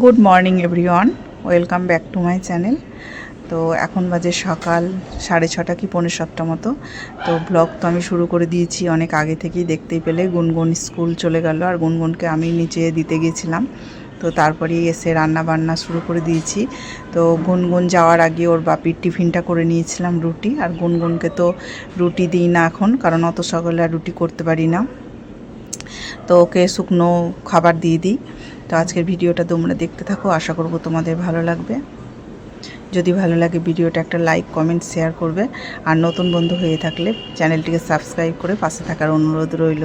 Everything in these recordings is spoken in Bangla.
Good morning everyone, welcome back to my channel. তো এখন বাজে সকাল সাড়ে ছটা কি পৌনে সাতটা মতো। তো ব্লগ তো আমি শুরু করে দিয়েছি অনেক আগে থেকেই দেখতেই পেলে। গুনগুন স্কুল চলে গেল আর গুনগুনকে আমি নিচে দিতে গিয়েছিলাম তো তারপরেই এসে রান্না বান্না শুরু করে দিয়েছি। তো গুনগুন যাওয়ার আগে ওর বাপির টিফিনটা করে নিয়েছিলাম রুটি। আর গুনগুনকে তো রুটি দিই না এখন, কারণ অত সকালে আর রুটি করতে পারি না। তো ওকে শুকনো খাবার দিয়ে দিই। তো আজকের ভিডিওটা তোমরা দেখতে থাকো, আশা করব তোমাদের ভালো লাগবে। যদি ভালো লাগে ভিডিওটা একটা লাইক, কমেন্ট, শেয়ার করবে। আর নতুন বন্ধু হয়ে থাকলে চ্যানেলটিকে সাবস্ক্রাইব করে পাশে থাকার অনুরোধ রইল।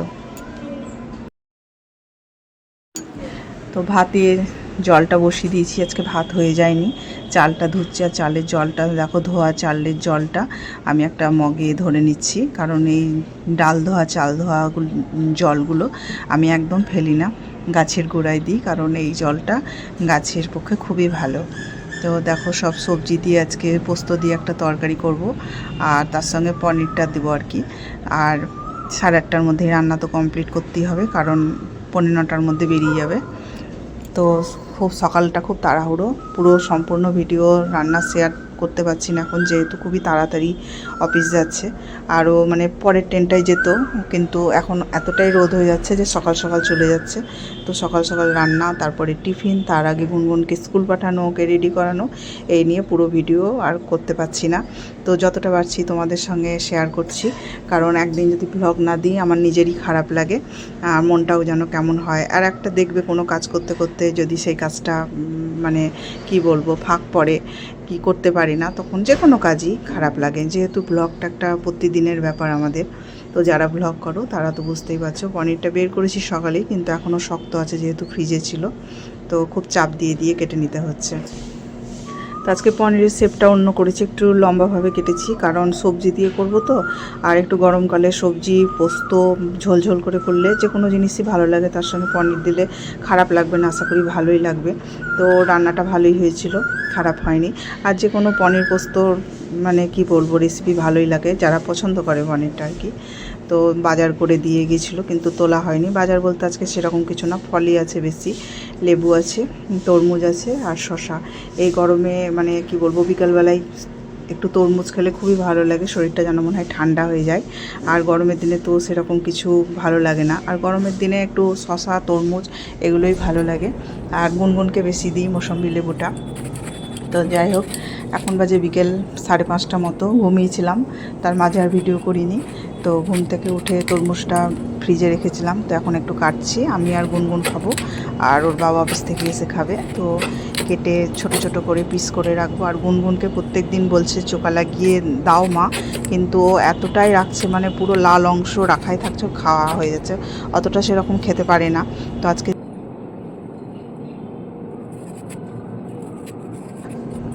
তো ভাতের জলটা বসিয়ে দিয়েছি, আজকে ভাত হয়ে যায়নি। চালটা ধুচ্ছি আর চালের জলটা, দেখো ধোয়া চালের জলটা আমি একটা মগে ধরে নিচ্ছি, কারণ এই ডাল ধোয়া, চাল ধোয়া জলগুলো আমি একদম ফেলি না, গাছের গোড়ায় দিই, কারণ এই জলটা গাছের পক্ষে খুবই ভালো। তো দেখো সব সবজি দিয়ে আজকে পোস্ত দিয়ে একটা তরকারি করব, আর তার সঙ্গে পনিরটা দেবো আর কি। আর সাড়ে আটটার মধ্যে রান্না তো কমপ্লিট করতেই হবে, কারণ পনেরো নটার মধ্যে বেরিয়ে যাবে। তো খুব সকালটা খুব তাড়াহুড়ো। পুরো সম্পূর্ণ ভিডিও রান্না শেয়ার করতে পারছি না এখন, যেহেতু খুবই তাড়াতাড়ি অফিস যাচ্ছে। আরও মানে পরের ট্রেনটাই যেত, কিন্তু এখন এতটাই রোদ হয়ে যাচ্ছে যে সকাল সকাল চলে যাচ্ছে। তো সকাল সকাল রান্না, তারপরে টিফিন, তার আগে গুনগুনকে স্কুল পাঠানো, ওকে রেডি করানো, এই নিয়ে পুরো ভিডিও আর করতে পারছি না। তো যতটা পারছি তোমাদের সঙ্গে শেয়ার করছি, কারণ একদিন যদি ব্লগ না দিই, আমার নিজেরই খারাপ লাগে, আর মনটাও যেন কেমন হয়। আর একটা দেখবে কোনো কাজ করতে করতে যদি সেই কাজটা মানে কি বলব, ফাঁক পড়ে কি করতে পারি না, তখন যে কোনো কাজই খারাপ লাগে। যেহেতু ব্লগটা একটা প্রতিদিনের ব্যাপার আমাদের, তো যারা ব্লগ করো তারা তো বুঝতেই পারছ, পনিরটা বের করেছি সকালেই, কিন্তু এখনও শক্ত আছে যেহেতু ফ্রিজে ছিল, তো খুব চাপ দিয়ে দিয়ে কেটে নিতে হচ্ছে। তো আজকে পনিরের শেপটা অন্য করেছি, একটু লম্বাভাবে কেটেছি, কারণ সবজি দিয়ে করব তো, আর একটু গরমকালে সবজি, পোস্ত, ঝোল ঝোল করে করলে যে কোনো জিনিসই ভালো লাগে, তার সঙ্গে পনির দিলে খারাপ লাগবে না, আশা করি ভালোই লাগবে। তো রান্নাটা ভালোই হয়েছিল, খারাপ হয়নি। আর যে কোনো পনির, পোস্ত মানে কি বলব রেসিপি ভালোই লাগে, যারা পছন্দ করে পনিরটা আর কি। তো বাজার করে দিয়ে গিয়েছিল, কিন্তু তোলা হয়নি। বাজার বলতে আজকে সেরকম কিছু না, ফলই আছে বেশি। লেবু আছে, তরমুজ আছে আর শশা এই গরমে মানে কি বলব, বিকালবেলায় একটু তরমুজ খেলে খুবই ভালো লাগে, শরীরটা যেন মনে হয় ঠান্ডা হয়ে যায়। আর গরমের দিনে তো সেরকম কিছু ভালো লাগে না। আর গরমের দিনে একটু শশা তরমুজ এগুলোই ভালো লাগে। আর গুনগুনকে বেশি দিই মৌসম্বি লেবুটা। তো যাই হোক, এখন বাজে বিকেল সাড়ে পাঁচটা মতো, ঘুমিয়েছিলাম, তার মাঝে আর ভিডিও করিনি। তো ঘুম থেকে উঠে তরমুজটা ফ্রিজে রেখেছিলাম, তো এখন একটু কাটছি। আমি আর গুনগুন খাব, আর ওর বাবা অফিস থেকে এসে খাবে। তো কেটে ছোট ছোট করে পিস করে রাখব। আর গুনগুনকে প্রত্যেক দিন বলছে চোখা লাগিয়ে দাও মা। কিন্তু ও এতটাই রাখছে মানে পুরো লাল অংশ রাখাই থাকছে খাওয়া হয়ে যাচ্ছে। অতটা সেরকম খেতে পারে না। তো আজকে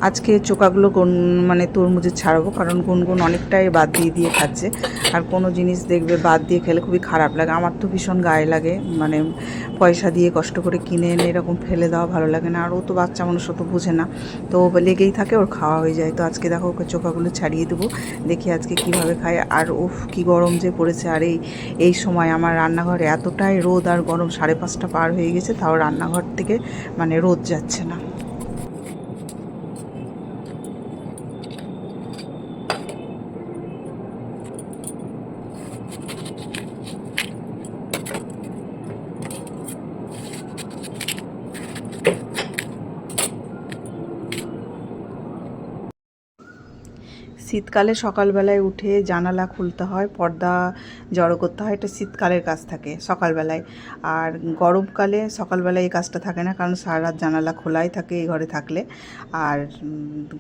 আজকে চোকাগুলো গুন মানে তরমুজে ছাড়াবো, কারণ গুনগুন অনেকটাই বাদ দিয়ে দিয়ে খাচ্ছে। আর কোনো জিনিস দেখবে বাদ দিয়ে খেলে খুবই খারাপ লাগে। আমার তো ভীষণ গায়ে লাগে মানে পয়সা দিয়ে কষ্ট করে কিনে এনে এরকম ফেলে দেওয়া ভালো লাগে না। আর ও তো বাচ্চা মানুষ তো বুঝে না। তো লেগেই থাকে, ওর খাওয়া হয়ে যায়। তো আজকে দেখো ওকে চোকাগুলো ছাড়িয়ে দেবো, দেখি আজকে কীভাবে খায়। আর উফ, কি গরম যে পড়েছে। আর এই এই সময় আমার রান্নাঘরে এতটাই রোদ আর গরম, সাড়ে পাঁচটা পার হয়ে গেছে, তাও রান্নাঘর থেকে মানে রোদ যাচ্ছে না। শীতকালে সকালবেলায় উঠে জানালা খুলতে হয়, পর্দা জড়ো করতে হয়, এটা শীতকালের কাজ থাকে সকালবেলায়। আর গরমকালে সকালবেলায় এই কাজটা থাকে না, কারণ সারা রাত জানালা খোলাই থাকে এই ঘরে থাকলে। আর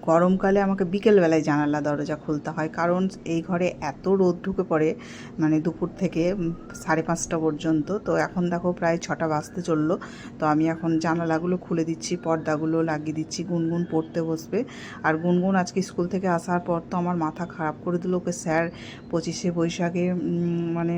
গরমকালে আমাকে বিকেলবেলায় জানালা দরজা খুলতে হয়, কারণ এই ঘরে এত রোদ ঢুকে পড়ে মানে দুপুর থেকে সাড়ে পাঁচটা পর্যন্ত। তো এখন দেখো প্রায় ছটা বাজতে চলল, তো আমি এখন জানালাগুলো খুলে দিচ্ছি, পর্দাগুলো লাগিয়ে দিচ্ছি, গুনগুন পড়তে বসবে। আর গুনগুন আজকে স্কুল থেকে আসার পর তো আমার মাথা খারাপ করে দিল। ওকে স্যার পঁচিশে বৈশাখে মানে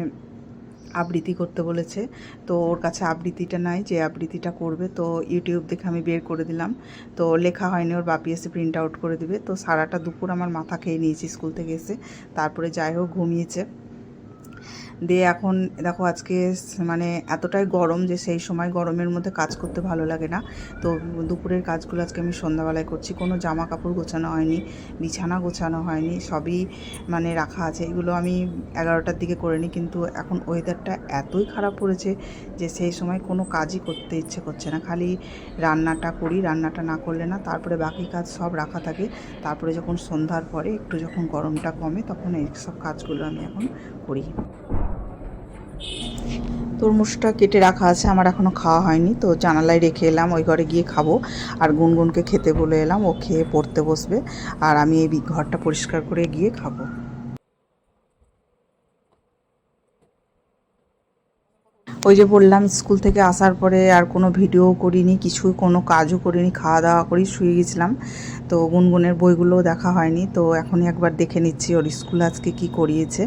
আবৃত্তি করতে বলেছে। তো ওর কাছে আবৃত্তিটা নাই, যে আবৃত্তিটা করবে, তো ইউটিউব দেখে আমি বের করে দিলাম। তো লেখা হয়নি, ওর বাপি এসে প্রিন্ট আউট করে দিবে। তো সারাটা দুপুর আমার মাথা খেয়ে নিয়েছি স্কুল থেকে এসে। তারপরে যাই হোক, ঘুমিয়েছে। দিয়ে এখন, দেখো আজকে মানে এতটাই গরম যে সেই সময় গরমের মধ্যে কাজ করতে ভালো লাগে না। তো দুপুরের কাজগুলো আজকে আমি সন্ধ্যাবেলায় করছি। কোনো জামা কাপড় গোছানো হয়নি, বিছানা গোছানো হয়নি, সবই মানে রাখা আছে। এগুলো আমি এগারোটার দিকে করে নিই, কিন্তু এখন ওয়েদারটা এতই খারাপ পড়েছে যে সেই সময় কোনো কাজই করতে ইচ্ছে করছে না। খালি রান্নাটা করি, রান্নাটা না করলে না তারপরে বাকি কাজ সব রাখা থাকে। তারপরে যখন সন্ধ্যার পরে একটু যখন গরমটা কমে, তখন এই সব কাজগুলো আমি এখন করি। তরমুজটা কেটে রাখা আছে, আমার এখনও খাওয়া হয়নি। তো জানালায় রেখে এলাম, ওই ঘরে গিয়ে খাব। আর গুনগুনকে খেতে বলে এলাম, ও খেয়ে পড়তে বসবে। আর আমি এই ঘরটা পরিষ্কার করে গিয়ে খাব। ওই যে বললাম, স্কুল থেকে আসার পরে আর কোনো ভিডিও করিনি কিছু কোনো কাজও করিনি খাওয়া দাওয়া করি শুয়ে গেছিলাম। তো গুনগুনের বইগুলোও দেখা হয়নি। তো এখনই একবার দেখে নিচ্ছি ওর স্কুল আজকে কি করিয়েছে।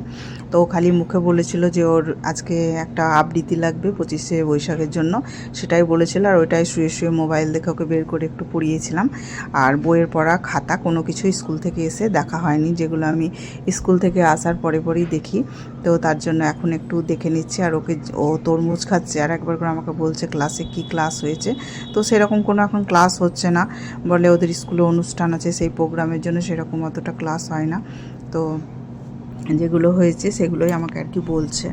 তো ও খালি মুখে বলেছিল যে ওর আজকে একটা আবৃত্তি লাগবে পঁচিশে বৈশাখের জন্য। সেটাই বলেছিল আর ওইটাই শুয়ে শুয়ে মোবাইল দেখে ওকে বের করে একটু পড়িয়েছিলাম। আর বইয়ের পড়া খাতা কোনো কিছু স্কুল থেকে এসে দেখা হয়নি, যেগুলো আমি স্কুল থেকে আসার পরে পরেই দেখি। তো তার জন্য এখন একটু দেখে নিচ্ছি আর ওকে ও তরমুজ খাচ্ছে আর একবার করে আমাকে বলছে ক্লাসে কি ক্লাস হয়েছে। তো সেরকম কোনো এখন ক্লাস হচ্ছে না। বলে ওদের স্কুলে অনুষ্ঠান আছে, সেই প্রোগ্রামের জন্য সেরকম অতটা ক্লাস হয় না। তো যেগুলো হয়েছে সেগুলোই আমাকে আর কি বলছে।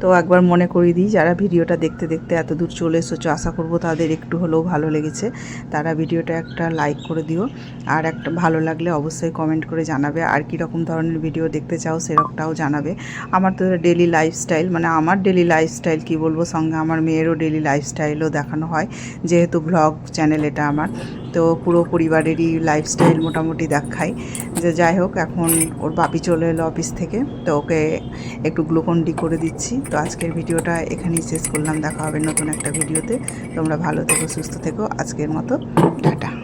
তো একবার মনে করিয়ে দিই, যারা ভিডিওটা দেখতে দেখতে এত দূর চলে এসেছ, আশা করব তাদের একটু হলেও ভালো লেগেছে। তারা ভিডিওটা একটা লাইক করে দিও, আর একটা ভালো লাগলে অবশ্যই কমেন্ট করে জানাবে। আর কী রকম ধরনের ভিডিও দেখতে চাও সেরকমটাও জানাবে। আমার তো ডেলি লাইফস্টাইল মানে আমার ডেলি লাইফস্টাইল কি বলব, সঙ্গে আমার মেয়েরও ডেলি লাইফস্টাইলও দেখানো হয়। যেহেতু ব্লগ চ্যানেল এটা আমার। তো পুরো পরিবারেরই লাইফস্টাইল মোটামুটি দেখায়। যে যাই হোক, এখন ওর বাপি চলে এলো অফিস থেকে, তো ওকে একটু গ্লুকন ডি করে দিচ্ছি। তো আজকের ভিডিওটা এখানেই শেষ করলাম। দেখা হবে নতুন একটা ভিডিওতে। তোমরা ভালো থেকো, সুস্থ থেকো। আজকের মতো, টাটা।